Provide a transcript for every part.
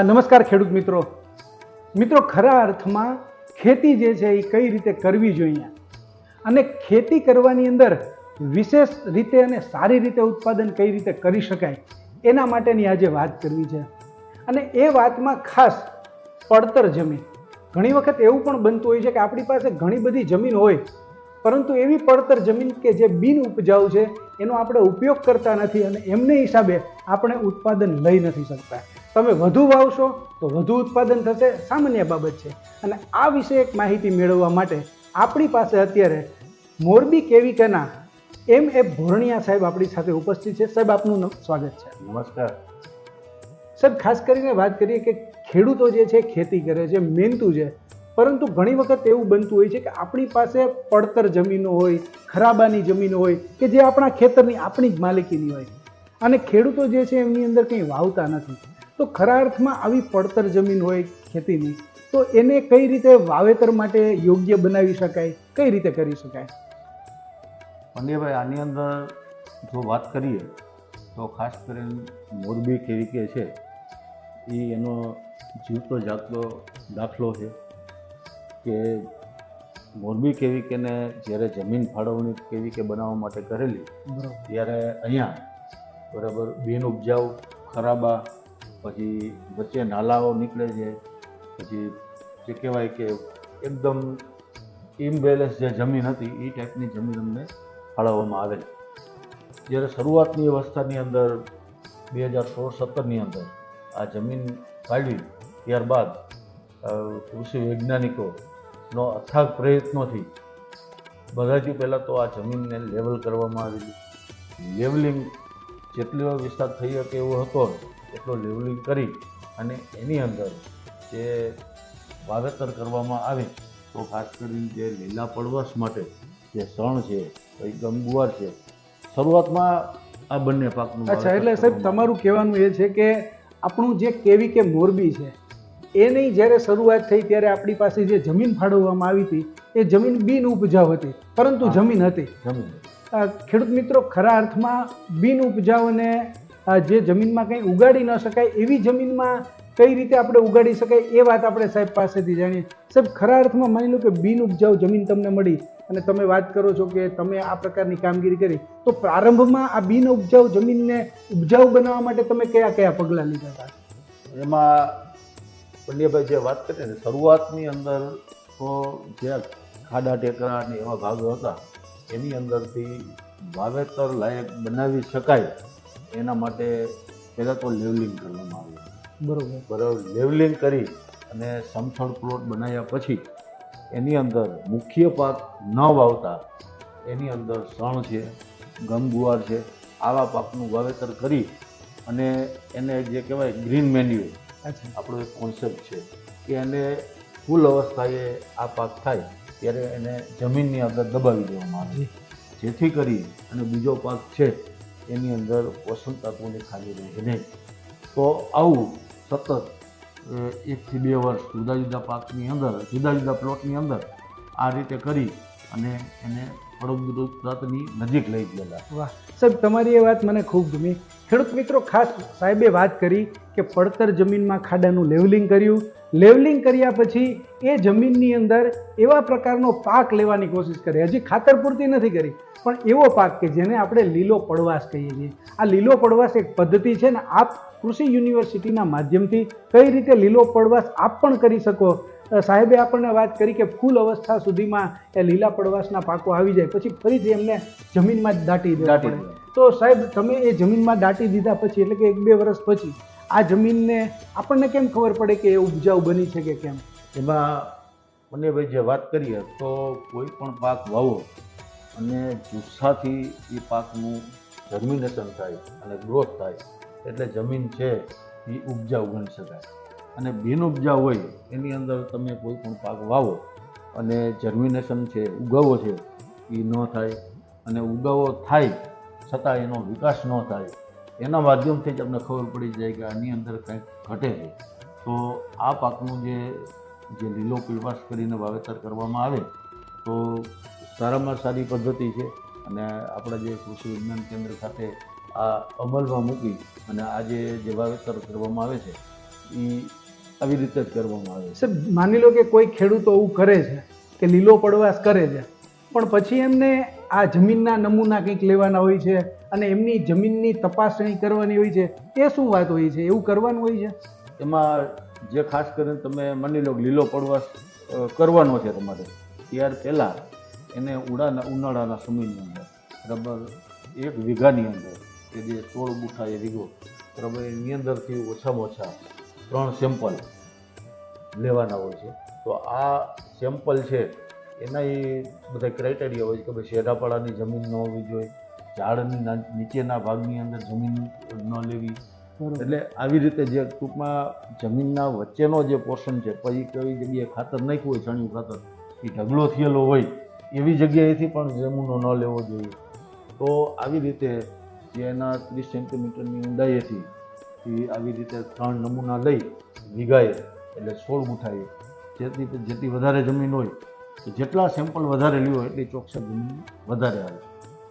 નમસ્કાર ખેડૂત મિત્રો. મિત્રો, ખરા અર્થમાં ખેતી જે છે એ કઈ રીતે કરવી જોઈએ? અને ખેતી કરવાની અંદર વિશેષ રીતે અને સારી રીતે ઉત્પાદન કઈ રીતે કરી શકાય? એના માટેની આજે વાત કરવી છે. અને એ વાતમાં ખાસ પડતર જમીન. ઘણી વખત એવું પણ બનતું હોય છે કે આપણી પાસે ઘણી બધી જમીન હોય, પરંતુ એવી પડતર જમીન કે જે બિન ઉપજાઉ છે, એનો આપણે ઉપયોગ કરતા નથી અને એમને હિસાબે આપણે ઉત્પાદન લઈ નથી શકતા. તમે વધુ વાવશો તો વધુ ઉત્પાદન થશે સામાન્ય બાબત છે. અને આ વિશે એક માહિતી મેળવવા માટે આપણી પાસે અત્યારે મોરબી કેવિકાના એમ એ ભોરણિયા સાહેબ આપણી સાથે ઉપસ્થિત છે. સાહેબ આપનું સ્વાગત છે. નમસ્કાર. સાહેબ ખાસ કરીને વાત કરીએ કે ખેડૂતો જે છે ખેતી કરે છે મહેનતું છે. પરંતુ ઘણી વખત એવું બનતું હોય છે કે આપણી પાસે પડતર જમીનો હોય ખરાબાની જમીનો હોય કે જે આપણા ખેતરની આપણી જ માલિકીની હોય. અને ખેડૂતો જે છે એમની અંદર કંઈ વાવતા નથી. તો ખરા અર્થમાં આવી પડતર જમીન હોય ખેતીની તો એને કઈ રીતે વાવેતર માટે યોગ્ય બનાવી શકાય કઈ રીતે કરી શકાય? પંડ્યાભાઈ આની અંદર જો વાત કરીએ તો ખાસ કરીને મોરબી કેવી કે છે એ એનો જીવતો જાગતો દાખલો છે કે મોરબી કેવી કેને જ્યારે જમીન ફાળવણી કેવી કે બનાવવા માટે કરેલી બરોબર. ત્યારે અહીંયા બરાબર બિન ઉપજાઉ ખરાબા પછી વચ્ચે નાલાઓ નીકળે છે, પછી જે કહેવાય કે એકદમ ઇમ્બેલેન્સ જે જમીન હતી એ ટાઈપની જમીન અમને ફાળવવામાં આવેલી જ્યારે શરૂઆતની અવસ્થાની અંદર, બે હજાર સોળ સત્તરની અંદર આ જમીન ફાળવી ત્યારબાદ કૃષિ વૈજ્ઞાનિકોનો અથાગ પ્રયત્નોથી બધાથી પહેલાં તો આ જમીનને લેવલ કરવામાં આવેલી લેવલિંગ જેટલો વિસ્તાર થઈ શકે એવો હતો એટલો લેવલિંગ કરી અને એની અંદર જે વાવેતર કરવામાં આવે તો ખાસ કરીને જે લીલા પડવાશ માટે જે સણ છે પછી ગંગુવાર છે શરૂઆતમાં આ બંને પાકનું અચ્છા એટલે સાહેબ તમારું કહેવાનું એ છે કે આપણું જે કેવી કે મોરબી છે એની જ્યારે શરૂઆત થઈ ત્યારે આપણી પાસે જે જમીન ફાળવવામાં આવી હતી એ જમીન બિન ઉપજાઉ હતી પરંતુ જમીન હતી. જમીન ખેડૂત મિત્રો ખરા અર્થમાં બિન ઉપજાઉ અને જે જમીનમાં કંઈ ઉગાડી ન શકાય, એવી જમીનમાં કઈ રીતે આપણે ઉગાડી શકાય, એ વાત આપણે સાહેબ પાસેથી જાણીએ. સાહેબ, ખરા અર્થમાં માની લો કે બિન ઉપજાઉ જમીન તમને મળી અને તમે વાત કરો છો કે તમે આ પ્રકારની કામગીરી કરી, તો પ્રારંભમાં આ બિન ઉપજાઉ જમીનને ઉપજાઉ બનાવવા માટે તમે કયા કયા પગલાં લીધા હતા? એમાં પંડ્યાભાઈ જે વાત કરી ને, શરૂઆતની અંદર તો જે ખાડા ટેકરા અને એવા ભાગો હતા, એની અંદરથી વાવેતર લાયક બનાવી શકાય. એના માટે પહેલાં તો લેવલિંગ કરવામાં આવ્યું. બરાબર. બરાબર લેવલિંગ કરી અને સમથળ પ્લોટ બનાવ્યા પછી એની અંદર મુખ્ય પાક ન વાવતા એની અંદર શણ છે ગમગુવાર છે આવા પાકનું વાવેતર કરી અને એને જે કહેવાય ગ્રીન મેન્યુ આપણો એક કોન્સેપ્ટ છે કે એને ફૂલ અવસ્થાએ આ પાક થાય ત્યારે એને જમીનની અંદર દબાવી દેવામાં આવે. જેથી કરી અને બીજો પાક છે એની અંદર પોષણ તત્વોની ખામી રહે નહીં તો આવું સતત એકથી બે વર્ષ જુદા જુદા પાકની અંદર, જુદા જુદા પ્લોટની અંદર આ રીતે કરી અને એને ફળદ્રુપતાની નજીક લઈ ગયેલા. વાહ. સાહેબ, તમારી એ વાત મને ખૂબ ગમી. ખેડૂત મિત્રો, ખાસ સાહેબે વાત કરી કે પડતર જમીનમાં ખાડાનું લેવલિંગ કર્યું. લેવલિંગ કર્યા પછી એ જમીનની અંદર એવા પ્રકારનો પાક લેવાની કોશિશ કરી. હજી ખાતર પૂરતી નથી કરી, પણ એવો પાક કે જેને આપણે લીલો પડવાશ કહીએ છીએ. આ લીલો પડવાશ એક પદ્ધતિ છે ને આપ કૃષિ યુનિવર્સિટીના માધ્યમથી કઈ રીતે લીલો પડવાશ આપ પણ કરી શકો સાહેબે આપણને વાત કરી કે ફૂલ અવસ્થા સુધીમાં એ લીલા પડવાશના પાકો આવી જાય. પછી ફરીથી એમને જમીનમાં જ દાટી દેવા પડે. તો સાહેબ તમે એ જમીનમાં દાટી દીધા પછી એટલે કે એક બે વર્ષ પછી આ જમીનને આપણને કેમ ખબર પડે કે એ ઉપજાઉ બની છે કે કેમ? એમાં મને ભાઈ જે વાત કરીએ તો કોઈ પણ પાક વાવો અને જુસ્સાથી એ પાકનું જર્મિનેશન થાય અને ગ્રોથ થાય એટલે જમીન છે એ ઉપજાઉ ગણી શકાય. અને બિન ઉપજા હોય, એની અંદર તમે કોઈ પણ પાક વાવો અને જર્મિનેશન છે, ઉગાવો છે એ ન થાય. અને ઉગાવો થાય છતાં એનો વિકાસ ન થાય. એના માધ્યમથી જ અમને ખબર પડી જાય કે આની અંદર કંઈક ઘટે છે. તો આ પાકનું જે જે લીલો પીળવાશ કરીને વાવેતર કરવામાં આવે, તો સારામાં સારી પદ્ધતિ છે. અને આપણા જે કૃષિ વિજ્ઞાન કેન્દ્ર ખાતે આ અમલમાં મૂકી અને આજે જે વાવેતર કરવામાં આવે છે એ આવી રીતે જ કરવામાં આવે છે. સાહેબ માની લો કે કોઈ ખેડૂતો એવું કરે છે કે લીલો પડવાશ કરે છે પણ પછી એમને આ જમીનના નમૂના કંઈક લેવાના હોય છે અને એમની જમીનની તપાસણી કરવાની હોય છે એ શું વાત હોય છે? એવું કરવાનું હોય છે? એમાં જે ખાસ કરીને તમે માની લો કે લીલો પડવાશ કરવાનો છે તમારે ત્યાર પહેલાં એને ઉડાના ઉનાળાના સમયની અંદર બરાબર એક વીઘાની અંદર કે જે સોળ બુઠા એ વીઘો બરાબર એની અંદરથી ઓછામાં ઓછા ત્રણ સેમ્પલ લેવાના હોય છે. તો આ સેમ્પલ છે એના એ બધા ક્રાઇટેરિયા હોય છે કે ભાઈ શેઢાપાડાની જમીન ન હોવી જોઈએ ઝાડની નીચેના ભાગની અંદર જમીન ન લેવી. એટલે આવી રીતે જે ટૂંકમાં જમીનના વચ્ચેનો જે પોર્શન છે પછી કઈ જગ્યાએ ખાતર નાખ્યું હોય છાણિયું ખાતર એ ઢગલો થયેલો હોય એવી જગ્યાએથી પણ જમીનો ન લેવો જોઈએ. તો આવી રીતે જે એના ત્રીસ સેન્ટીમીટરની ઊંડાઈએથી એ આવી રીતે ત્રણ નમૂના લઈ વીઘાએ, એટલે સોળ ગુઠાએ જેથી જેટલી વધારે જમીન હોય, તો જેટલા સેમ્પલ વધારે લ્યો એટલી ચોકસાઈ જમીન વધારે આવે.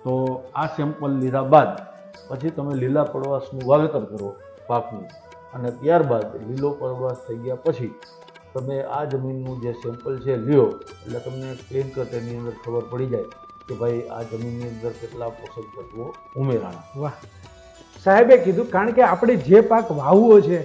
તો આ સેમ્પલ લીધા બાદ પછી તમે લીલા પડવાશનું વાવેતર કરો પાકનું. અને ત્યારબાદ લીલો પડવાશ થઈ ગયા પછી તમે આ જમીનનું જે સેમ્પલ છે લ્યો, એટલે તમને ક્લીન કટ એની અંદર ખબર પડી જાય કે ભાઈ આ જમીનની અંદર કેટલા પોષક તત્વો ઉમેરાણા. વાહ. સાહેબે કીધું, કારણ કે આપણે જે પાક વાવવો છે,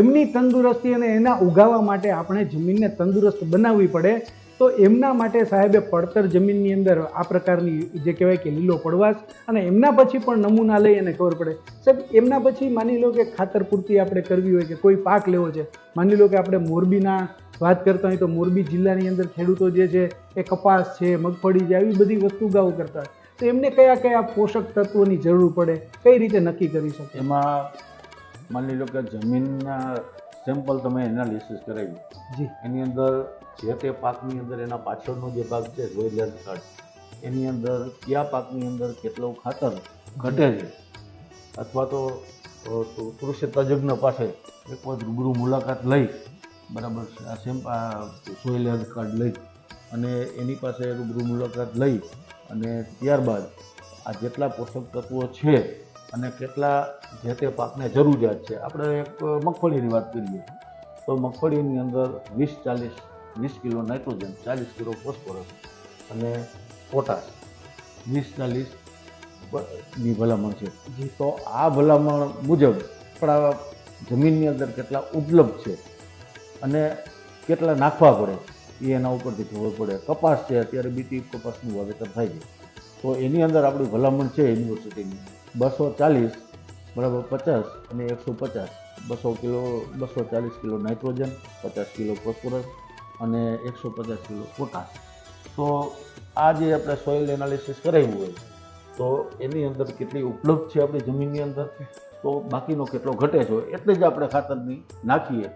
એમની તંદુરસ્તી અને એના ઉગાવવા માટે આપણે જમીનને તંદુરસ્ત બનાવવી પડે. તો એમના માટે સાહેબે પડતર જમીનની અંદર આ પ્રકારની જે કહેવાય કે લીલો પડવાશ અને એમના પછી પણ નમૂના લઈ અને ખબર પડે. સાહેબ, એમના પછી માની લો કે ખાતર પૂરતી આપણે કરવી હોય કે કોઈ પાક લેવો છે, માની લો કે આપણે મોરબીના વાત કરતા હોય તો મોરબી જિલ્લાની અંદર ખેડૂતો જે છે, એ કપાસ છે, મગફળી છે, આવી બધી વસ્તુ ગાવ કરતા હોય. તો એમને કયા કયા પોષક તત્વોની જરૂર પડે કઈ રીતે નક્કી કરી શકે? એમાં માની લો કે જમીનના સેમ્પલ તમે એનાલિસિસ કરાવ્યું. જી. એની અંદર જે તે પાકની અંદર એના પાછળનો જે ભાગ છે રોયલર કાર્ડ એની અંદર કયા પાકની અંદર કેટલું ખાતર ઘટે છે? અથવા તો કૃષિ તજજ્ઞ પાસે એક વખત રૂબરૂ મુલાકાત લઈ બરાબર આ સેમ સોઇલ હેલ્થ કાર્ડ લઈ અને એની પાસે રૂબરૂ મુલાકાત લઈ અને ત્યારબાદ આ જેટલા પોષક તત્વો છે અને કેટલા જે તે પાકને જરૂરિયાત છે, આપણે એક મગફળીની વાત કરીએ. તો મગફળીની અંદર વીસ ચાલીસ, વીસ કિલો નાઇટ્રોજન, ચાલીસ કિલો ફોસ્ફરસ અને પોટાશ વીસ ચાલીસની ભલામણ છે. તો આ ભલામણ મુજબ આપણા જમીનની અંદર કેટલા ઉપલબ્ધ છે અને કેટલા નાખવા પડે? એ એના ઉપરથી ખબર પડે. કપાસ છે, અત્યારે બીટી કપાસનું વાવેતર થાય છે. તો એની અંદર આપણી ભલામણ છે યુનિવર્સિટીની. બસો ચાલીસ, બરાબર પચાસ અને એકસો પચાસ. બસો કિલો, બસો ચાલીસ કિલો નાઇટ્રોજન, પચાસ કિલો ફોસ્ફરસ અને એકસો પચાસ કિલો પોટાશ. તો આ જે આપણે સોઇલ એનાલિસિસ કરાવ્યું હોય, તો એની અંદર કેટલી ઉપલબ્ધ છે આપણી જમીનની અંદર? તો બાકીનો કેટલો ઘટે છે, એટલે જ આપણે ખાતરની નાખીએ.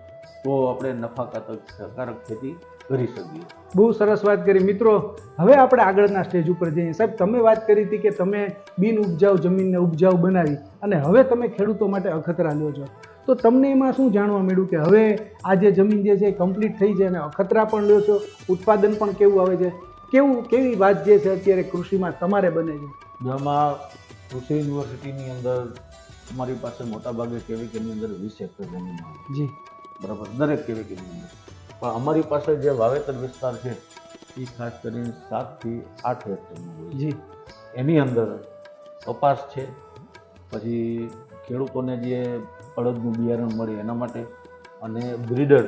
તો આપણે નફાકારક ખેતી કરી શકીએ. બહુ સરસ વાત કરી. મિત્રો હવે આપણે આગળના સ્ટેજ ઉપર જઈએ. સાહેબ તમે વાત કરી હતી કે તમે બિન ઉપજાઉ જમીનને ઉપજાઉ બનાવી અને હવે તમે ખેડૂતો માટે અખતરા લો છો. તો તમને એમાં શું જાણવા મળ્યું કે હવે આ જે જમીન જે છે એ કમ્પ્લીટ થઈ છે અને અખતરા પણ લો છો? ઉત્પાદન પણ કેવું આવે છે? કેવું કેવી વાત જે છે અત્યારે કૃષિમાં તમારે બને છે? જેમાં કૃષિ યુનિવર્સિટીની અંદર અમારી પાસે મોટાભાગે કેવી કેની અંદર વીસ હેક્ટર જમીન જી. બરાબર? દરેક કેવીકેની અંદર. પણ અમારી પાસે જે વાવેતર વિસ્તાર છે એ ખાસ કરીને સાતથી આઠ હેક્ટરનો હોય જી. એની અંદર કપાસ છે પછી ખેડૂતોને જે અડદનું બિયારણ મળે એના માટે અને બ્રીડર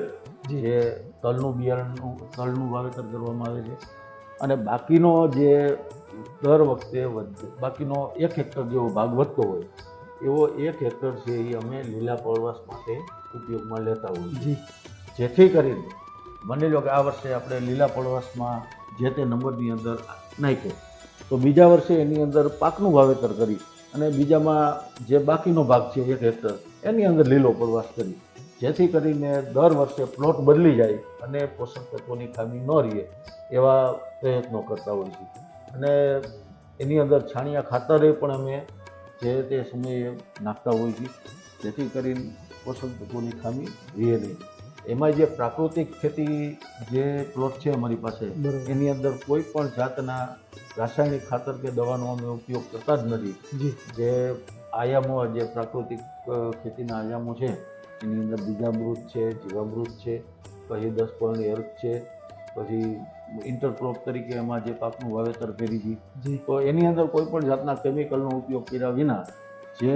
જે. તલનું બિયારણનું તલનું વાવેતર કરવામાં આવે છે. અને બાકીનો જે દર વખતે વધે બાકીનો એક હેક્ટર જેવો ભાગ વધતો હોય એવો એક હેક્ટર છે એ અમે લીલા પ્રવાસ માટે ઉપયોગમાં લેતા હોઈએ જી. જેથી કરીને માની લો કે આ વર્ષે આપણે લીલા પળવાશમાં જે તે નંબરની અંદર નાખ્યો. તો બીજા વર્ષે એની અંદર પાકનું વાવેતર કરી અને બીજામાં જે બાકીનો ભાગ છે એક હેક્ટર, એની અંદર લીલો પડવાશ કરી. જેથી કરીને દર વર્ષે પ્લોટ બદલી જાય અને પોષક તત્વોની ખામી ન રહે એવા પ્રયત્નો કરતા હોય છે. અને એની અંદર છાણિયા ખાતરે પણ અમે જે તે સમયે નાખતા હોય છે. જેથી કરીને પોષક તત્વોની ખામી રહે નહીં. એમાં જે પ્રાકૃતિક ખેતી જે પ્લોટ છે અમારી પાસે એની અંદર કોઈ પણ જાતના રાસાયણિક ખાતર કે દવાનો અમે ઉપયોગ કરતા જ નથી. જે. આયામો જે પ્રાકૃતિક ખેતીના આયામો છે એની અંદર બીજામૃત છે જીવામૃત છે પછી દસ પોઈન્ટ અર્થ છે પછી ઇન્ટરક્રોપ તરીકે એમાં જે પાકનું વાવેતર કરી છે. તો એની અંદર કોઈ પણ જાતના કેમિકલનો ઉપયોગ કર્યા વિના જે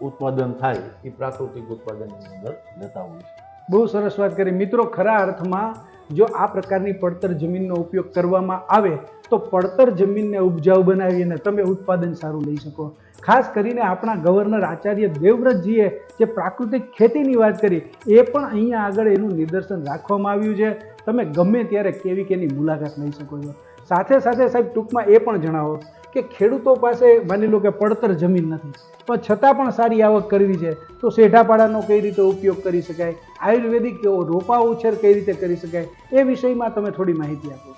ઉત્પાદન થાય એ પ્રાકૃતિક ઉત્પાદનની અંદર લેતા હોય છે. બહુ સરસ વાત કરી. મિત્રો, ખરા અર્થમાં જો આ પ્રકારની પડતર જમીનનો ઉપયોગ કરવામાં આવે, તો પડતર જમીનને ઉપજાઉ બનાવીને તમે ઉત્પાદન સારું લઈ શકો. ખાસ કરીને આપણા ગવર્નર આચાર્ય દેવવ્રતજીએ જે પ્રાકૃતિક ખેતીની વાત કરી, એ પણ અહીંયા આગળ એનું નિદર્શન રાખવામાં આવ્યું છે. તમે ગમે ત્યારે કેવી કેની મુલાકાત લઈ શકો છો. સાથે સાથે સાહેબ, ટૂંકમાં એ પણ જણાવો કે ખેડૂતો પાસે માની લો કે પડતર જમીન નથી. પણ છતાં પણ સારી આવક કરવી છે તો શેઢાપાડાનો કઈ રીતે ઉપયોગ કરી શકાય? આયુર્વેદિક કેવો રોપા ઉછેર કઈ રીતે કરી શકાય? એ વિષયમાં તમે થોડી માહિતી આપો.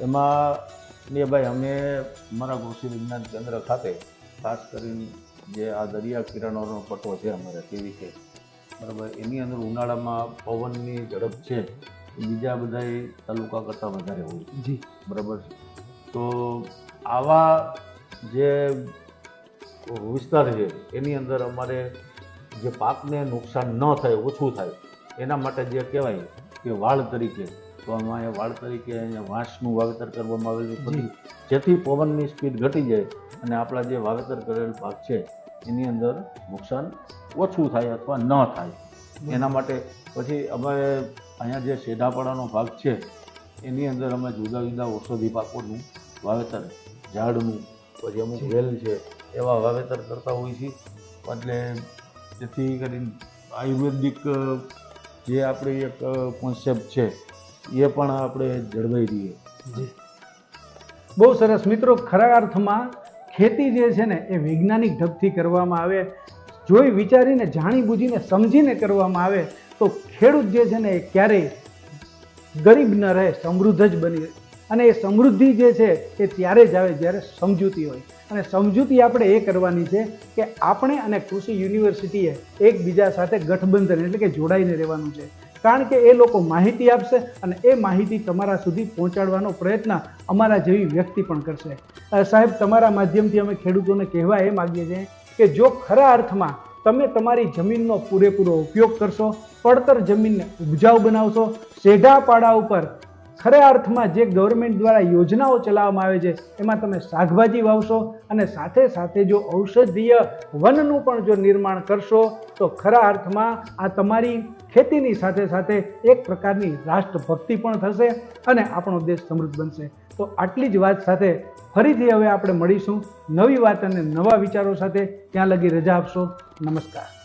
એમાં ને ભાઈ અમે મારા કૃષિ વિજ્ઞાન કેન્દ્ર ખાતે ખાસ કરીને જે આ દરિયા કિરણોનો પટ્ટો છે અમારે કેવી છે? બરાબર એની અંદર ઉનાળામાં પવનની ઝડપ છે બીજા બધા તાલુકા કરતાં વધારે હોય. જી. બરાબર. તો આવા જે વિસ્તાર છે એની અંદર અમારે જે પાકને નુકસાન ન થાય ઓછું થાય એના માટે જે કહેવાય કે વાળ તરીકે તો એ વાળ તરીકે અહીંયા વાંસનું વાવેતર કરવામાં આવેલું જી. જેથી પવનની સ્પીડ ઘટી જાય અને આપણા જે વાવેતર કરેલ પાક છે એની અંદર નુકસાન ઓછું થાય અથવા ન થાય. એના માટે પછી અમે અહીંયા જે શેઢાપાડાનો ભાગ છે એની અંદર અમે જુદા જુદા ઔષધિ પાકોનું વાવેતર ઝાડનું. પછી અમુક વેલ છે એવા વાવેતર કરતા હોઈએ છીએ એટલે જેથી કરીને આયુર્વેદિક જે આપણી એક કોન્સેપ્ટ છે એ પણ આપણે જળવાઈ રહીએ. બહુ સરસ. મિત્રો ખરા અર્થમાં ખેતી જે છે ને એ વૈજ્ઞાનિક ઢબથી કરવામાં આવે. જોઈ વિચારીને જાણી બુજીને સમજીને કરવામાં આવે તો ખેડૂત જે છે ને એ ક્યારેય ગરીબ ન રહે સમૃદ્ધ જ બની રહે. અને એ સમૃદ્ધિ જે છે એ ત્યારે જ આવે જ્યારે સમજૂતી હોય. અને સમજૂતી આપણે એ કરવાની છે કે આપણે અને કૃષિ યુનિવર્સિટીએ એકબીજા સાથે ગઠબંધન એટલે કે જોડાઈને રહેવાનું છે. કારણ કે એ લોકો માહિતી આપશે અને એ માહિતી તમારા સુધી પહોંચાડવાનો પ્રયત્ન અમારા જેવી વ્યક્તિ પણ કરશે. સાહેબ, તમારા માધ્યમથી અમે ખેડૂતોને કહેવા એ માગીએ છીએ કે જો ખરા અર્થમાં તમે તમારી જમીનનો પૂરેપૂરો ઉપયોગ કરશો, પડતર જમીનને ઉપજાઉ બનાવશો, સેઢા પાડા ઉપર ખરા અર્થમાં જે ગવર્મેન્ટ દ્વારા યોજનાઓ ચલાવવામાં આવે છે, એમાં તમે શાકભાજી વાવશો અને સાથે સાથે જો ઔષધીય વનનું પણ જો નિર્માણ કરશો, તો ખરા અર્થમાં આ તમારી ખેતીની સાથે સાથે એક પ્રકારની રાષ્ટ્રભક્તિ પણ થશે અને આપણો દેશ સમૃદ્ધ બનશે. તો આટલી જ વાત સાથે ફરીથી હવે આપણે મળીશું. નવી વાત અને નવા વિચારો સાથે ત્યાં લગી રજા આપશો. નમસ્કાર.